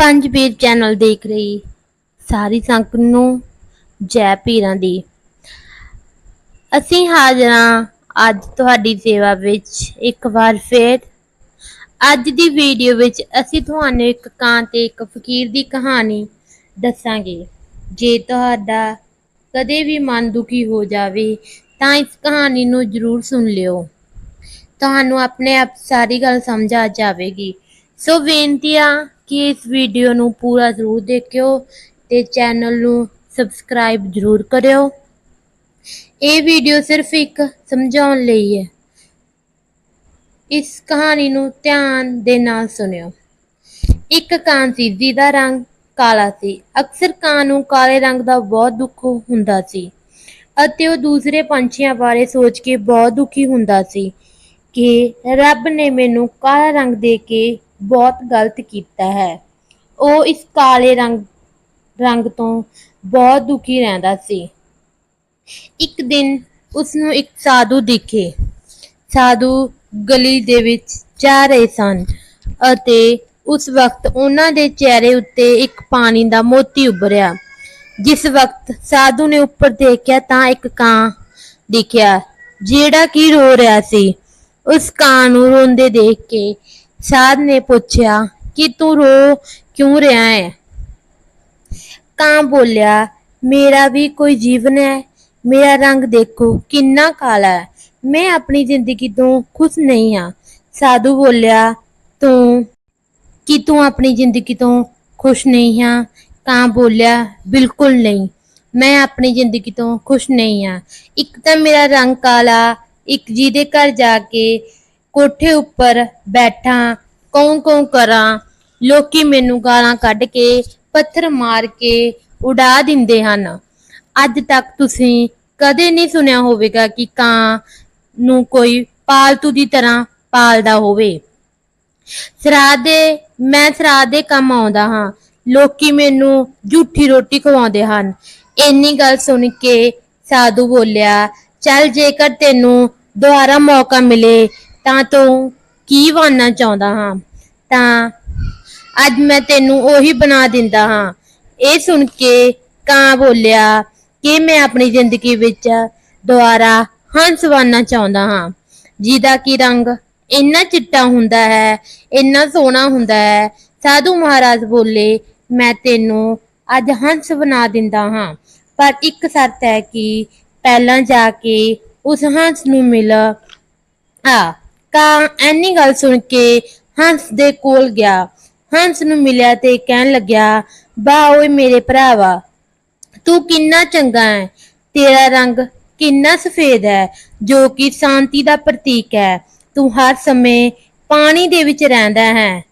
ਪੰਜ ਵੀਰ ਚੈਨਲ ਦੇਖ ਰਹੀ। ਸਾਰੀ ਸੰਗਤ ਨੂੰ ਜੈ ਪੀਰਾਂ ਦੀ। ਅਸੀਂ ਹਾਜ਼ਰ ਹਾਂ ਅੱਜ ਤੁਹਾਡੀ ਸੇਵਾ ਵਿੱਚ ਇੱਕ ਵਾਰ ਫੇਰ। ਅੱਜ ਦੀ ਵੀਡੀਓ ਵਿੱਚ ਅਸੀਂ ਤੁਹਾਨੂੰ ਇੱਕ ਕਾਂ ਤੇ ਇੱਕ ਫਕੀਰ ਦੀ ਕਹਾਣੀ ਦੱਸਾਂਗੇ। ਜੇ ਤੁਹਾਡਾ ਕਦੇ ਵੀ ਮਨ ਦੁਖੀ ਹੋ ਜਾਵੇ, ਤਾਂ ਇਸ ਕਹਾਣੀ ਨੂੰ ਜ਼ਰੂਰ ਸੁਣ ਲਿਓ। ਤੁਹਾਨੂੰ ਆਪਣੇ ਆਪ ਸਾਰੀ ਗੱਲ ਸਮਝ ਆ ਜਾਵੇਗੀ। ਸੋ ਬੇਨਤੀ ਆ ਕਿ ਇਸ ਵੀਡੀਓ ਨੂੰ ਪੂਰਾ ਜ਼ਰੂਰ ਦੇਖਿਓ ਤੇ ਚੈਨਲ ਨੂੰ ਸਬਸਕ੍ਰਾਈਬ ਜ਼ਰੂਰ ਕਰਿਓ। ਇਹ ਵੀਡੀਓ ਸਿਰਫ ਇੱਕ ਸਮਝਾਉਣ ਲਈ ਹੈ। ਇਸ ਕਹਾਣੀ ਨੂੰ ਧਿਆਨ ਦੇ ਨਾਲ ਸੁਣਿਓ। ਇੱਕ ਕਾਂ ਸੀ ਜਿਹਦਾ ਰੰਗ ਕਾਲਾ ਸੀ। ਅਕਸਰ ਕਾਂ ਨੂੰ ਕਾਲੇ ਰੰਗ ਦਾ ਬਹੁਤ ਦੁੱਖ ਹੁੰਦਾ ਸੀ ਅਤੇ ਉਹ ਦੂਸਰੇ ਪੰਛੀਆਂ ਬਾਰੇ ਸੋਚ ਕੇ ਬਹੁਤ ਦੁਖੀ ਹੁੰਦਾ ਸੀ ਕਿ ਰੱਬ ਨੇ ਮੈਨੂੰ ਕਾਲਾ ਰੰਗ ਦੇ ਕੇ ਬਹੁਤ ਗਲਤ ਕੀਤਾ ਹੈ। ਉਹ ਇਸ ਕਾਲੇ ਰੰਗ ਰੰਗ ਤੋਂ ਬਹੁਤ ਦੁਖੀ ਰਹਿੰਦਾ ਸੀ। ਇੱਕ ਦਿਨ ਉਸ ਨੂੰ ਇੱਕ ਸਾਧੂ ਦਿਖੇ। ਸਾਧੂ ਗਲੀ ਦੇ ਵਿੱਚ ਜਾ ਰਹੇ ਸਨ ਅਤੇ ਉਸ ਵਕਤ ਉਹਨਾਂ ਦੇ ਚਿਹਰੇ ਉੱਤੇ ਇੱਕ ਪਾਣੀ ਦਾ ਮੋਤੀ ਉੱਭਰਿਆ। ਜਿਸ ਵਕਤ ਸਾਧੂ ਨੇ ਉੱਪਰ ਦੇਖਿਆ ਤਾਂ ਇੱਕ ਕਾਂ ਦਿਖਿਆ, ਜਿਹੜਾ ਕਿ ਰੋ ਰਿਹਾ ਸੀ। ਉਸ ਕਾਂ ਨੂੰ ਰੋਂਦੇ ਦੇਖ ਕੇ ਸਾਧ ਨੇ ਪੁੱਛਿਆ ਕਿ ਤੂੰ ਰੋ ਕਿਉਂ ਰਿਹਾ ਹੈ? ਕਾਂ ਬੋਲਿਆ, ਮੇਰਾ ਵੀ ਕੋਈ ਜੀਵਨ ਹੈ। ਮੇਰਾ ਰੰਗ ਦੇਖੋ, ਕਿੰਨਾ ਕਾਲਾ ਹੈ। ਮੈਂ ਆਪਣੀ ਜ਼ਿੰਦਗੀ ਤੋਂ ਖੁਸ਼ ਨਹੀਂ ਹਾਂ। ਸਾਧੂ ਬੋਲਿਆ, ਤੂੰ, ਕਿ ਤੂੰ ਆਪਣੀ ਜ਼ਿੰਦਗੀ ਤੋਂ ਖੁਸ਼ ਨਹੀਂ ਹਾਂ? ਕਾਂ ਬੋਲਿਆ, ਬਿਲਕੁਲ ਨਹੀਂ। ਮੈਂ ਆਪਣੀ ਜ਼ਿੰਦਗੀ ਤੋਂ ਖੁਸ਼ ਨਹੀਂ ਹਾਂ। ਇੱਕ ਤਾਂ ਮੇਰਾ ਰੰਗ ਕਾਲਾ, ਇੱਕ ਜਿਹਦੇ ਘਰ ਜਾ ਕੇ ਕੋਠੇ ਉੱਪਰ ਬੈਠਾ, ਕੌਂ ਕੌਂ ਕਰਾਂ, ਲੋਕੀ ਮੈਨੂੰ ਗਾਲਾਂ ਕੱਢ ਕੇ, ਪੱਥਰ ਮਾਰ ਕੇ ਉਡਾ ਦਿੰਦੇ ਹਨ। ਅੱਜ ਤੱਕ ਤੁਸੀਂ ਕਦੇ ਨਹੀਂ ਸੁਣਿਆ ਹੋਵੇਗਾ ਕਿ ਕਾਂ ਨੂੰ ਕੋਈ ਪਾਲਤੂ ਦੀ ਤਰ੍ਹਾਂ ਪਾਲਦਾ ਹੋਵੇ। ਸਰਾਧ ਦੇ, ਮੈਂ ਸਰਾਧ ਦੇ ਕੰਮ ਆਉਂਦਾ ਹਾਂ। ਲੋਕੀ ਮੈਨੂੰ ਝੂਠੀ ਰੋਟੀ ਖਵਾਉਂਦੇ ਹਨ। ਇੰਨੀ ਗੱਲ ਸੁਣ ਕੇ ਸਾਧੂ ਬੋਲਿਆ, ਚੱਲ ਜੇਕਰ ਤੈਨੂੰ ਦੁਬਾਰਾ ਮੌਕਾ ਮਿਲੇ ਤਾਂ ਤੂੰ ਕੀ ਬਣਨਾ ਚਾਹੁੰਦਾ ਹਾਂ? ਤਾਂ ਅੱਜ ਮੈਂ ਤੈਨੂੰ ਉਹੀ ਬਣਾ ਦਿੰਦਾ ਹਾਂ। ਇਹ ਸੁਣ ਕੇ ਕਾਂ ਬੋਲਿਆ ਕਿ ਮੈਂ ਆਪਣੀ ਜ਼ਿੰਦਗੀ ਵਿੱਚ ਦੁਬਾਰਾ ਹੰਸ ਬਣਨਾ ਚਾਹੁੰਦਾ ਹਾਂ। ਜਿਹਦਾ ਕੀ ਰੰਗ ਇੰਨਾ ਚਿੱਟਾ ਹੁੰਦਾ ਹੈ, ਇੰਨਾ ਸੋਹਣਾ ਹੁੰਦਾ ਹੈ। ਸਾਧੂ ਮਹਾਰਾਜ ਬੋਲੇ, ਮੈਂ ਤੈਨੂੰ ਅੱਜ ਹੰਸ ਬਣਾ ਦਿੰਦਾ ਹਾਂ। ਪਰ ਇੱਕ ਸ਼ਰਤ ਹੈ ਕਿ ਪਹਿਲਾਂ ਜਾ ਕੇ ਉਸ ਹੰਸ ਨੂੰ ਮਿਲ। ਆ ਕਾਂ ਐਨੀ ਗੱਲ ਸੁਣ ਕੇ ਹੰਸ ਦੇ ਕੋਲ ਗਿਆ। ਹੰਸ ਨੂੰ ਮਿਲਿਆ ਤੇ ਕਹਿਣ ਲੱਗਿਆ, ਬਾ ਓਏ ਮੇਰੇ ਭਰਾਵਾ, ਤੂੰ ਕਿੰਨਾ ਚੰਗਾ ਹੈ ਤੇਰਾ ਰੰਗ ਕਿੰਨਾ ਸਫੇਦ ਹੈ ਜੋ ਕਿ ਸ਼ਾਂਤੀ ਦਾ ਪ੍ਰਤੀਕ ਹੈ ਤੂੰ ਹਰ ਸਮੇਂ ਪਾਣੀ ਦੇ ਵਿੱਚ ਰਹਿੰਦਾ ਹੈ।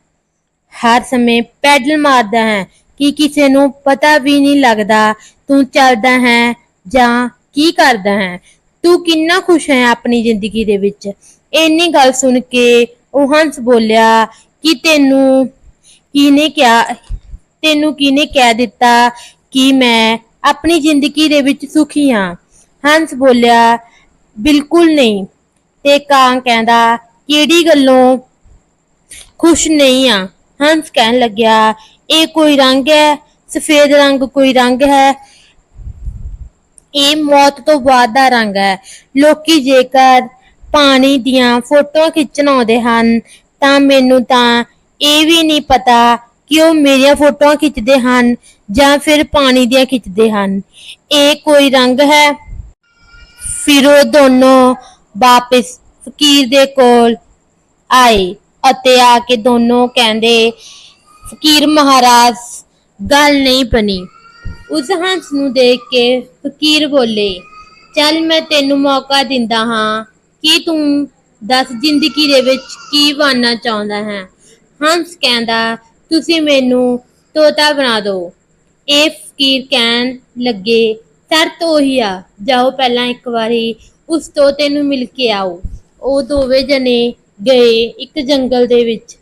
ਹਰ ਸਮੇਂ ਪੈਡਲ ਮਾਰਦਾ ਹੈ। ਕਿ ਕਿਸੇ ਨੂੰ ਪਤਾ ਵੀ ਨਹੀਂ ਲੱਗਦਾ ਤੂੰ ਚੱਲਦਾ ਹੈ ਜਾਂ ਕੀ ਕਰਦਾ ਹੈ। ਤੂੰ ਕਿੰਨਾ ਖੁਸ਼ ਹੈ ਆਪਣੀ ਜ਼ਿੰਦਗੀ ਦੇ ਵਿੱਚ। ਇੰਨੀ ਗੱਲ ਸੁਣ ਕੇ ਉਹ ਹੰਸ ਬੋਲਿਆ ਕਿ ਤੈਨੂੰ ਕਿਹਨੇ ਕਿਹਾ, ਤੈਨੂੰ ਕਿਹਨੇ ਕਹਿ ਦਿੱਤਾ ਕਿ ਮੈਂ ਆਪਣੀ ਜ਼ਿੰਦਗੀ ਦੇ ਵਿੱਚ ਸੁਖੀ ਹਾਂ? ਹੰਸ ਬੋਲਿਆ, ਬਿਲਕੁਲ ਨਹੀਂ। ਤੇ ਕਾਂ ਕਹਿੰਦਾ, ਕਿਹੜੀ ਗੱਲੋਂ ਖੁਸ਼ ਨਹੀਂ ਆ? ਹੰਸ ਕਹਿਣ ਲੱਗਿਆ, ਇਹ ਕੋਈ ਰੰਗ ਹੈ? ਸਫੇਦ ਰੰਗ ਕੋਈ ਰੰਗ ਹੈ? ਇਹ ਮੌਤ ਤੋਂ ਬਾਅਦ ਦਾ ਰੰਗ ਹੈ। ਲੋਕੀ ਜੇਕਰ ਪਾਣੀ ਦੀਆਂ ਫੋਟੋਆਂ ਖਿੱਚਣ ਆਉਂਦੇ ਹਨ, ਤਾਂ ਮੈਨੂੰ ਤਾਂ ਇਹ ਵੀ ਨਹੀਂ ਪਤਾ ਕਿ ਉਹ ਮੇਰੀਆਂ ਫੋਟੋਆਂ ਖਿੱਚਦੇ ਹਨ ਜਾਂ ਫਿਰ ਪਾਣੀ ਦੀਆਂ ਖਿੱਚਦੇ ਹਨ। ਇਹ ਕੋਈ ਰੰਗ ਹੈ? ਫਿਰ ਉਹ ਦੋਨੋਂ ਵਾਪਸ ਫਕੀਰ ਦੇ ਕੋਲ ਆਏ ਅਤੇ ਆ ਕੇ ਦੋਨੋਂ ਕਹਿੰਦੇ, ਫਕੀਰ ਮਹਾਰਾਜ, ਗੱਲ ਨਹੀਂ ਬਣੀ। ਉਸ ਹੰਸ ਨੂੰ ਦੇਖ ਕੇ ਫਕੀਰ ਬੋਲੇ, ਚੱਲ ਮੈਂ ਤੈਨੂੰ ਮੌਕਾ ਦਿੰਦਾ ਹਾਂ। ਕੀ ਤੂੰ ਦੱਸ ਜ਼ਿੰਦਗੀ ਦੇ ਵਿੱਚ ਕੀ ਬਣਨਾ ਚਾਹੁੰਦਾ ਹੈ? ਹੰਸ ਕਹਿੰਦਾ, ਤੁਸੀਂ ਮੈਨੂੰ ਤੋਤਾ ਬਣਾ ਦਿਓ। ਇਹ ਫਕੀਰ ਕਹਿਣ ਲੱਗੇ ਸ਼ਰਤ ਉਹੀ ਆ। ਜਾਓ ਪਹਿਲਾਂ ਇੱਕ ਵਾਰੀ ਉਸ ਤੋਤੇ ਨੂੰ ਮਿਲ ਕੇ ਆਓ। ਉਹ ਦੋਵੇਂ ਜਣੇ ਗਏ ਇੱਕ ਜੰਗਲ ਦੇ ਵਿੱਚ,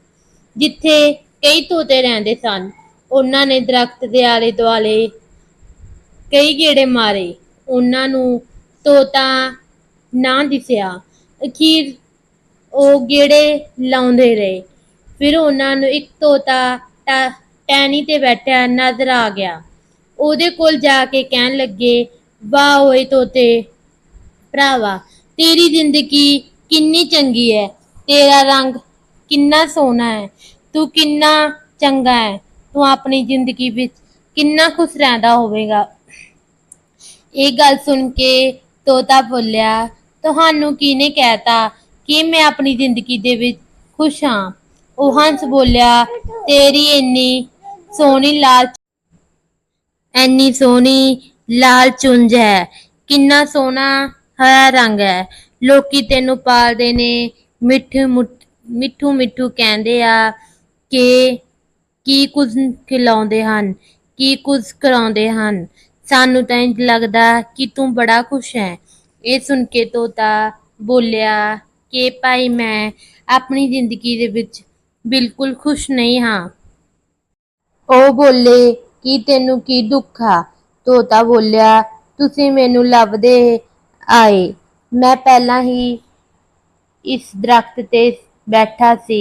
ਜਿੱਥੇ ਕਈ ਤੋਤੇ ਰਹਿੰਦੇ ਸਨ। ਉਹਨਾਂ ਨੇ ਦਰਖਤ ਦੇ ਆਲੇ ਦੁਆਲੇ ਕਈ ਗੇੜੇ ਮਾਰੇ। ਉਹਨਾਂ ਨੂੰ ਤੋਤਾ ਨਾ ਦਿਸਿਆ। ਅਖੀਰ ਉਹ ਗੇੜੇ ਲਾਉਂਦੇ ਰਹੇ। ਫਿਰ ਉਹਨਾਂ ਨੂੰ ਇੱਕ ਤੋਤਾ ਟਾ- ਤੇ ਬੈਠਾ ਨਜ਼ਰ ਆ ਗਿਆ। ਉਹਦੇ ਕੋਲ ਜਾ ਕੇ ਕਹਿਣ ਲੱਗੇ, ਵਾਹ ਓਏ ਤੋਤੇ, ਭਰਾਵਾ, ਤੇਰੀ ਜ਼ਿੰਦਗੀ ਕਿੰਨੀ ਚੰਗੀ ਹੈ ਤੇਰਾ ਰੰਗ ਕਿੰਨਾ ਸੋਹਣਾ ਹੈ ਤੂੰ ਕਿੰਨਾ ਚੰਗਾ ਹੈ ਤੂੰ ਆਪਣੀ ਜ਼ਿੰਦਗੀ ਵਿੱਚ ਕਿੰਨਾ ਖੁਸ਼ ਰਹਿੰਦਾ ਹੋਵੇਗਾ। ਇਹ ਗੱਲ ਸੁਣ ਕੇ ਤੋਤਾ ਬੋਲਿਆ ਤੁਹਾਨੂੰ ਕਿਹਨੇ ਕਹਿਤਾ ਕਿ ਮੈਂ ਆਪਣੀ ਜ਼ਿੰਦਗੀ ਦੇ ਵਿੱਚ ਖੁਸ਼ ਹਾਂ? ਉਹ ਹੰਸ ਬੋਲਿਆ, ਤੇਰੀ ਇੰਨੀ ਸੋਹਣੀ ਲਾਲ ਇੰਨੀ ਸੋਹਣੀ ਲਾਲ ਚੁੰਝ ਹੈ। ਕਿੰਨਾ ਸੋਹਣਾ ਹਰਾ ਰੰਗ ਹੈ। ਲੋਕੀ ਤੈਨੂੰ ਪਾਲਦੇ ਨੇ। ਮਿੱਠੂ ਮੁੱਠ- ਮਿੱਠੂ ਮਿੱਠੂ ਕਹਿੰਦੇ ਆ ਕਿ ਕੀ ਕੁਝ ਖਿਲਾਉਂਦੇ ਹਨ, ਕੀ ਕੁਝ ਕਰਾਉਂਦੇ ਹਨ। ਸਾਨੂੰ ਤਾਂ ਇੰਝ ਲੱਗਦਾ ਕਿ ਤੂੰ ਬੜਾ ਖੁਸ਼ ਹੈ। ਇਹ ਸੁਣ ਕੇ ਤੋਤਾ ਬੋਲਿਆ ਕਿ ਭਾਈ ਮੈਂ ਆਪਣੀ ਜ਼ਿੰਦਗੀ ਦੇ ਵਿੱਚ ਬਿਲਕੁਲ ਖੁਸ਼ ਨਹੀਂ ਹਾਂ। ਉਹ ਬੋਲੇ, ਕਿ ਤੈਨੂੰ ਕੀ ਦੁੱਖ ਆ? ਤੋਤਾ ਬੋਲਿਆ, ਤੁਸੀਂ ਮੈਨੂੰ ਲੱਭਦੇ ਆਏ। ਮੈਂ ਪਹਿਲਾਂ ਹੀ ਇਸ ਦਰਖਤ ਤੇ ਬੈਠਾ ਸੀ।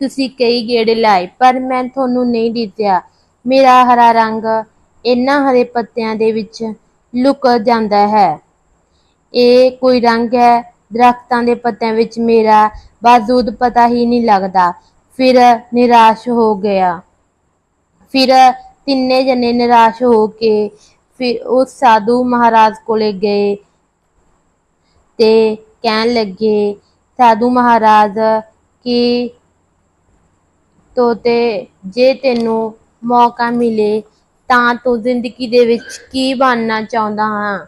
ਤੁਸੀਂ ਕਈ ਗੇੜੇ ਲਾਏ, ਪਰ ਮੈਂ ਤੁਹਾਨੂੰ ਨਹੀਂ ਦਿਸਿਆ ਮੇਰਾ ਹਰਾ ਰੰਗ ਇਹਨਾਂ ਹਰੇ ਪੱਤਿਆਂ ਦੇ ਵਿੱਚ ਲੁਕ ਜਾਂਦਾ ਹੈ। ਇਹ ਕੋਈ ਰੰਗ ਹੈ, ਦਰਖਤਾਂ ਦੇ ਪੱਤਿਆਂ ਵਿੱਚ ਮੇਰਾ ਬਾਵਜੂਦ ਪਤਾ ਹੀ ਨਹੀਂ ਲੱਗਦਾ। ਫਿਰ ਨਿਰਾਸ਼ ਹੋ ਗਿਆ। ਫਿਰ ਤਿੰਨੇ ਜਣੇ ਨਿਰਾਸ਼ ਹੋ ਕੇ ਫਿਰ ਉਸ ਸਾਧੂ ਮਹਾਰਾਜ ਕੋਲੇ ਗਏ ਤੇ ਕਹਿਣ ਲੱਗੇ, ਸਾਧੂ ਮਹਾਰਾਜ, ਕਿ ਤੋਤੇ ਜੇ ਤੈਨੂੰ ਮੌਕਾ ਮਿਲੇ ਤਾਂ ਤੂੰ ਜ਼ਿੰਦਗੀ ਦੇ ਵਿੱਚ ਕੀ ਬਣਨਾ ਚਾਹੁੰਦਾ ਹਾਂ?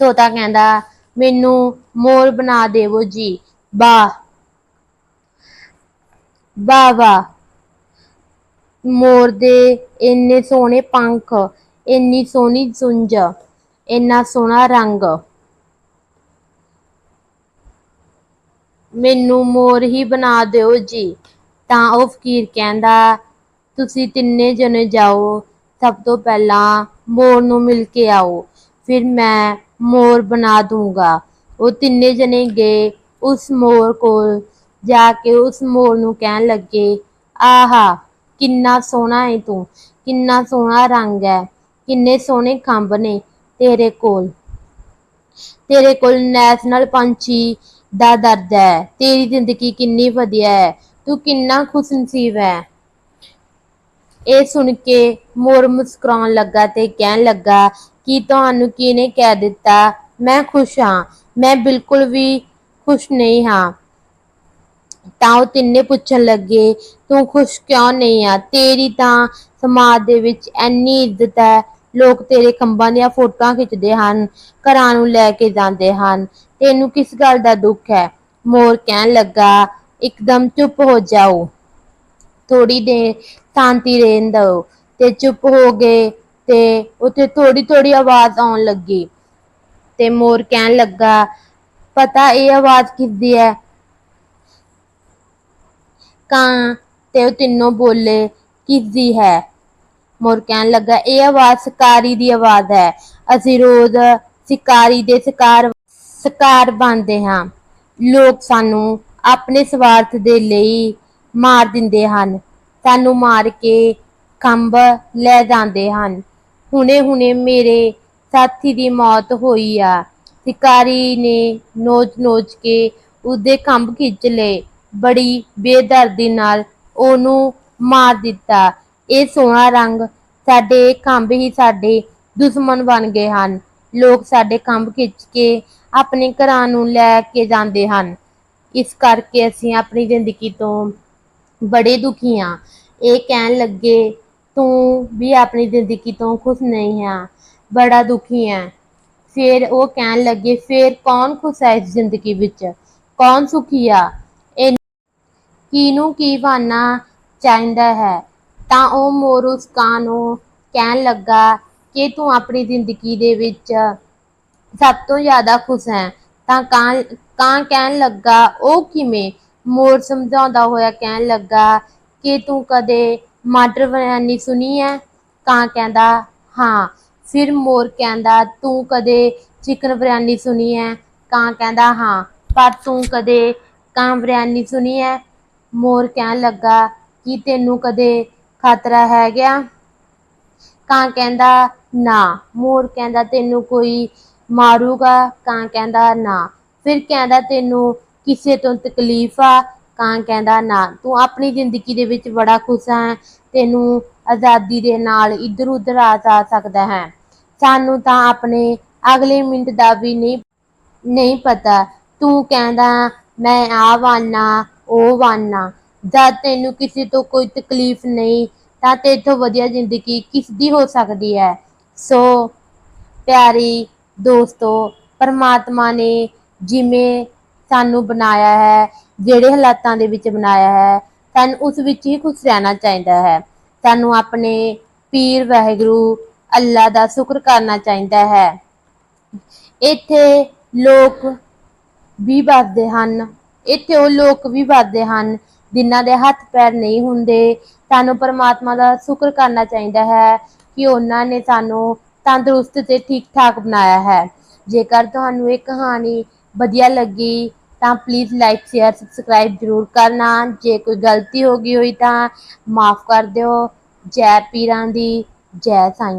ਤੋਤਾ ਕਹਿੰਦਾ, ਮੈਨੂੰ ਮੋਰ ਬਣਾ ਦੇਵੋ ਜੀ। ਵਾਹ ਵਾਹ ਵਾਹ ਮੋਰ ਦੇ ਇੰਨੇ ਸੋਹਣੇ ਪੰਖ, ਇੰਨੀ ਸੋਹਣੀ ਸੁੰਝ ਇੰਨਾ ਸੋਹਣਾ ਰੰਗ। ਮੈਨੂੰ ਮੋਰ ਹੀ ਬਣਾ ਦਿਓ ਜੀ। ਤਾਂ ਉਹ ਫਕੀਰ ਕਹਿੰਦਾ, ਤੁਸੀਂ ਤਿੰਨੇ ਜਣੇ ਜਾਓ, ਸਭ ਤੋਂ ਪਹਿਲਾਂ ਮੋਰ ਨੂੰ ਮਿਲ ਕੇ ਆਓ। ਫਿਰ ਮੈਂ ਮੋਰ ਬਣਾ ਦੂੰਗਾ। ਉਹ ਤਿੰਨੇ ਜਣੇ ਗਏ ਉਸ ਮੋਰ ਕੋਲ। ਜਾ ਕੇ ਉਸ ਮੋਰ ਨੂੰ ਕਹਿਣ ਲੱਗੇ, ਆਹਾ, ਕਿੰਨਾ ਸੋਹਣਾ ਏ ਤੂੰ, ਕਿੰਨਾ ਸੋਹਣਾ ਰੰਗ ਹੈ ਕਿੰਨੇ ਸੋਹਣੇ ਖੰਭ ਨੇ ਤੇਰੇ ਕੋਲ। ਤੇਰੇ ਕੋਲ ਨੈਸ਼ਨਲ ਪੰਛੀ ਦਾ ਦਰਜਾ ਹੈ ਤੇਰੀ ਜ਼ਿੰਦਗੀ ਕਿੰਨੀ ਵਧੀਆ ਹੈ ਤੂੰ ਕਿੰਨਾ ਖੁਸ਼ਨਸੀਬ ਹੈ ਇਹ ਸੁਣ ਕੇ ਮੋਰ ਮੁਸਕਰਾਉਣ ਲੱਗਾ ਤੇ ਕਹਿਣ ਲੱਗਾ, ਕਿ ਤੁਹਾਨੂੰ ਕਿਹਨੇ ਕਹਿ ਦਿੱਤਾ? ਮੈਂ ਖੁਸ਼ ਹਾਂ। ਮੈਂ ਬਿਲਕੁਲ ਵੀ ਖੁਸ਼ ਨਹੀਂ ਹਾਂ। ਤਾਂ ਉਹ ਤਿੰਨੇ ਪੁੱਛਣ ਲੱਗੇ, ਤੂੰ ਖੁਸ਼ ਕਿਉਂ ਨਹੀਂ ਆ? ਤੇਰੀ ਤਾਂ ਸਮਾਜ ਦੇ ਵਿੱਚ ਐਨੀ ਇੱਜ਼ਤ ਹੈ। ਲੋਕ ਤੇਰੇ ਖੰਭਾਂ ਦੀਆਂ ਫੋਟੋਆਂ ਖਿੱਚਦੇ ਹਨ, ਘਰਾਂ ਨੂੰ ਲੈ ਕੇ ਜਾਂਦੇ ਹਨ। ਤੈਨੂੰ ਕਿਸ ਗੱਲ ਦਾ ਦੁੱਖ ਹੈ? ਮੋਰ ਕਹਿਣ ਲੱਗਾ, ਇੱਕਦਮ ਚੁੱਪ ਹੋ ਜਾਓ ਥੋੜੀ ਦੇਰ ਸ਼ਾਂਤੀ ਰਹਿਣ ਦਿਓ ਤੇ ਚੁੱਪ ਹੋ ਗਏ ਤੇ ਉੱਥੇ ਥੋੜੀ ਥੋੜੀ ਆਵਾਜ਼ ਆਉਣ ਲੱਗੀ ਤੇ ਮੋਰ ਕਹਿਣ ਲੱਗਾ, ਪਤਾ ਇਹ ਆਵਾਜ਼ ਕਿਸਦੀ ਹੈ? ਕਾਂ ਤੇ ਉਹ ਤਿੰਨੋਂ ਬੋਲੇ, ਕਿਸਦੀ ਹੈ? ਮੋਰ ਕਹਿਣ ਲੱਗਾ, ਇਹ ਆਵਾਜ਼ ਸ਼ਿਕਾਰੀ ਦੀ ਆਵਾਜ਼ ਹੈ। ਅਸੀਂ ਰੋਜ਼ ਸ਼ਿਕਾਰੀ ਦੇ ਸ਼ਿਕਾਰ ਸ਼ਿਕਾਰ ਬਣਦੇ ਹਾਂ। ਲੋਕ ਸਾਨੂੰ ਆਪਣੇ ਸਵਾਰਥ ਦੇ ਲਈ ਮਾਰ ਦਿੰਦੇ ਹਨ। ਸਾਨੂੰ ਮਾਰ ਕੇ ਖੰਭ ਲੈ ਜਾਂਦੇ ਹਨ। ਹੁਣੇ ਹੁਣੇ ਮੇਰੇ ਸਾਥੀ ਦੀ ਮੌਤ ਹੋਈ ਆ। ਸ਼ਿਕਾਰੀ ਨੇ ਨੋਚ-ਨੋਚ ਕੇ ਉਹਦੇ ਖੰਭ ਖਿੱਚ ਲਏ। ਬੜੀ ਬੇਦਰਦੀ ਨਾਲ ਉਹਨੂੰ ਮਾਰ ਦਿੱਤਾ। ਇਹ ਸੋਹਣਾ ਰੰਗ ਸਾਡੇ ਖੰਭ ਹੀ ਸਾਡੇ ਦੁਸ਼ਮਣ ਬਣ ਗਏ ਹਨ। ਲੋਕ ਸਾਡੇ ਖੰਭ ਖਿੱਚ ਕੇ ਆਪਣੇ ਘਰਾਂ ਨੂੰ ਲੈ ਕੇ ਜਾਂਦੇ ਹਨ। ਇਸ ਕਰਕੇ ਅਸੀਂ ਆਪਣੀ ਜ਼ਿੰਦਗੀ ਤੋਂ ਬੜੇ ਦੁਖੀ ਹਾਂ ਇਹ ਕਹਿਣ ਲੱਗੇ, ਤੂੰ ਵੀ ਆਪਣੀ ਜ਼ਿੰਦਗੀ ਤੋਂ ਖੁਸ਼ ਨਹੀਂ ਆ, ਬੜਾ ਦੁਖੀ ਹੈ ਫਿਰ ਉਹ ਕਹਿਣ ਲੱਗੇ, ਫਿਰ ਕੌਣ ਖੁਸ਼ ਹੈ ਇਸ ਜ਼ਿੰਦਗੀ ਵਿੱਚ? ਕੌਣ ਸੁਖੀ ਆ? ਇਹ ਕਿਹਨੂੰ ਕੀ ਬਣਨਾ ਚਾਹੀਦਾ ਹੈ? ਤਾਂ ਉਹ ਮੋਰ ਉਸ ਕਾਂ ਨੂੰ ਕਹਿਣ ਲੱਗਾ ਕਿ ਤੂੰ ਆਪਣੀ ਜ਼ਿੰਦਗੀ ਦੇ ਵਿੱਚ ਸਭ ਤੋਂ ਜ਼ਿਆਦਾ ਖੁਸ਼ ਹੈ ਤਾਂ ਕਾਂ ਕਾਂ ਕਹਿਣ ਲੱਗਾ, ਉਹ ਕਿਵੇਂ? ਮੋਰ ਸਮਝਾਉਂਦਾ ਹੋਇਆ ਕਹਿਣ ਲੱਗਾ ਕਿ ਤੂੰ ਕਦੇ ਮਾਟਰ ਬਿਰਯਾਨੀ ਸੁਣੀ ਹੈ ਕਾਂ ਕਹਿੰਦਾ, ਹਾਂ। ਫਿਰ ਮੋਰ ਕਹਿੰਦਾ, ਤੂੰ ਕਦੇ ਚਿਕਨ ਬਿਰਯਾਨੀ ਸੁਣੀ ਹੈ ਕਾਂ ਕਹਿੰਦਾ, ਹਾਂ। ਪਰ ਤੂੰ ਕਦੇ ਕਾਂ ਬਿਰਯਾਨੀ ਸੁਣੀ ਹੈ ਮੋਰ ਕਹਿਣ ਲੱਗਾ, ਕਿ ਤੈਨੂੰ ਕਦੇ ਖਤਰਾ ਹੈ ਗਿਆ ਕਾਂ ਕਹਿੰਦਾ, ਨਾ। ਮੋਰ ਕਹਿੰਦਾ, ਤੈਨੂੰ ਕੋਈ ਮਾਰੂਗਾ? ਕਾਂ ਕਹਿੰਦਾ, ਨਾ। ਫਿਰ ਕਹਿੰਦਾ, ਤੈਨੂੰ ਕਿਸੇ ਤੋਂ ਤਕਲੀਫ ਆ ਕਾਂ ਕਹਿੰਦਾ ਨਾ, ਤੂੰ ਆਪਣੀ ਜ਼ਿੰਦਗੀ ਦੇ ਵਿੱਚ ਬੜਾ ਖੁਸ਼ ਹੈ, ਤੈਨੂੰ ਆਜ਼ਾਦੀ ਦੇ ਨਾਲ ਇੱਧਰ ਉੱਧਰ ਆ ਜਾ ਸਕਦਾ ਹੈ। ਸਾਨੂੰ ਤਾਂ ਆਪਣੇ ਅਗਲੇ ਮਿੰਟ ਦਾ ਵੀ ਨਹੀਂ ਨਹੀਂ ਪਤਾ। ਤੂੰ ਕਹਿੰਦਾ, ਮੈਂ ਆ ਵਾਨਾ ਉਹ ਵਾਨਾ ਜਦ ਤੈਨੂੰ ਕਿਸੇ ਤੋਂ ਕੋਈ ਤਕਲੀਫ ਨਹੀਂ, ਤਾਂ ਤੇਥੋਂ ਵਧੀਆ ਜ਼ਿੰਦਗੀ ਕਿਸ ਦੀ ਹੋ ਸਕਦੀ ਹੈ? ਸੋ ਪਿਆਰੀ ਦੋਸਤੋ, ਪਰਮਾਤਮਾ ਨੇ ਜਿਵੇਂ ਸਾਨੂੰ ਬਣਾਇਆ ਹੈ, ਜਿਹੜੇ ਹਾਲਾਤਾਂ ਦੇ ਵਿੱਚ ਬਣਾਇਆ ਹੈ, ਸਾਨੂੰ ਉਸ ਵਿੱਚ ਹੀ ਖੁਸ਼ ਰਹਿਣਾ ਚਾਹੀਦਾ ਹੈ। ਸਾਨੂੰ ਆਪਣੇ ਪੀਰ ਵਾਹਿਗੁਰੂ ਅੱਲਾ ਦਾ ਸ਼ੁਕਰ ਕਰਨਾ ਚਾਹੀਦਾ ਹੈ। ਇੱਥੇ ਲੋਕ ਵੀ ਵੱਸਦੇ ਹਨ, ਇੱਥੇ ਉਹ ਲੋਕ ਵੀ ਵੱਸਦੇ ਹਨ ਜਿਨ੍ਹਾਂ ਦੇ ਹੱਥ ਪੈਰ ਨਹੀਂ ਹੁੰਦੇ। ਸਾਨੂੰ ਪਰਮਾਤਮਾ ਦਾ ਸ਼ੁਕਰ ਕਰਨਾ ਚਾਹੀਦਾ ਹੈ ਕਿ ਉਹਨਾਂ ਨੇ ਸਾਨੂੰ ਤੰਦਰੁਸਤ ਤੇ ਠੀਕ ਠਾਕ ਬਣਾਇਆ ਹੈ। ਜੇਕਰ ਤੁਹਾਨੂੰ ਇਹ ਕਹਾਣੀ ਵਧੀਆ ਲੱਗੀ, ਤਾਂ ਪਲੀਜ਼ ਲਾਈਕ ਸ਼ੇਅਰ ਸਬਸਕ੍ਰਾਈਬ ਜ਼ਰੂਰ ਕਰਨਾ। ਜੇ ਕੋਈ ਗਲਤੀ ਹੋ ਗਈ ਹੋਈ ਤਾਂ ਮਾਫ ਕਰ ਦਿਓ। ਜੈ ਪੀਰਾਂ ਦੀ ਜੈ ਸਾਈਂ।